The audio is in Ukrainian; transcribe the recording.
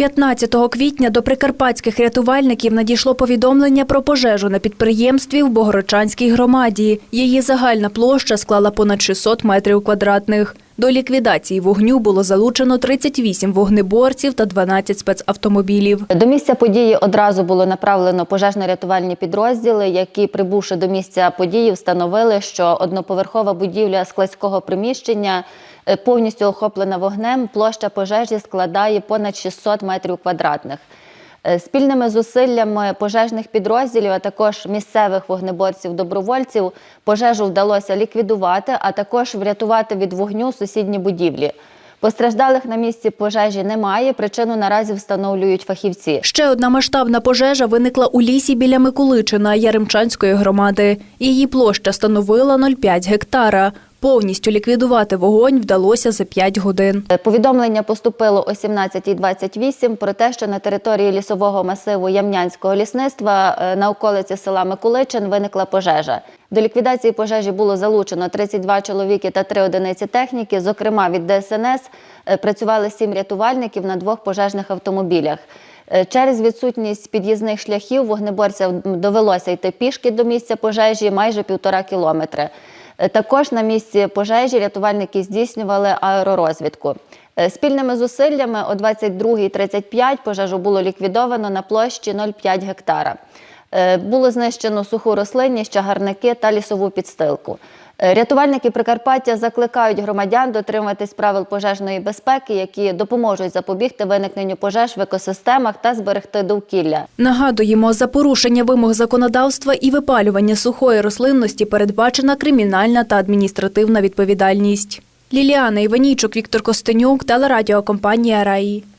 15 квітня до прикарпатських рятувальників надійшло повідомлення про пожежу на підприємстві в Богородчанській громаді. Її загальна площа склала понад 600 метрів квадратних. До ліквідації вогню було залучено 38 вогнеборців та 12 спецавтомобілів. До місця події одразу було направлено пожежно-рятувальні підрозділи, які, прибувши до місця події, встановили, що одноповерхова будівля складського приміщення повністю охоплена вогнем. Площа пожежі складає понад 600 метрів квадратних. Е, Спільними зусиллями пожежних підрозділів, а також місцевих вогнеборців-добровольців, пожежу вдалося ліквідувати, а також врятувати від вогню сусідні будівлі. Постраждалих на місці пожежі немає. Причину наразі встановлюють фахівці. Ще одна масштабна пожежа виникла у лісі біля Миколичина Яремчанської громади. Її площа становила 0,5 гектара. Повністю ліквідувати вогонь вдалося за 5 годин. Повідомлення поступило о 17.28 про те, що на території лісового масиву Ямнянського лісництва е, на околиці села Миколичин виникла пожежа. До ліквідації пожежі було залучено 32 чоловіки та 3 одиниці техніки. Зокрема, від ДСНС е, працювали 7 рятувальників на двох пожежних автомобілях. Е, Через відсутність під'їзних шляхів вогнеборцям довелося йти пішки до місця пожежі майже півтора кілометри. Е, Також на місці пожежі рятувальники здійснювали аеророзвідку. Е, Спільними зусиллями о 22.35 пожежу було ліквідовано на площі 0,5 гектара. Е, Було знищено суху рослинність, чагарники та лісову підстилку. Е, Рятувальники Прикарпаття закликають громадян дотримуватись правил пожежної безпеки, які допоможуть запобігти виникненню пожеж в екосистемах та зберегти довкілля. Нагадуємо, за порушення вимог законодавства і випалювання сухої рослинності передбачена кримінальна та адміністративна відповідальність. Ліліана Іванійчук, Віктор Костенюк, телерадіокомпанія Раї.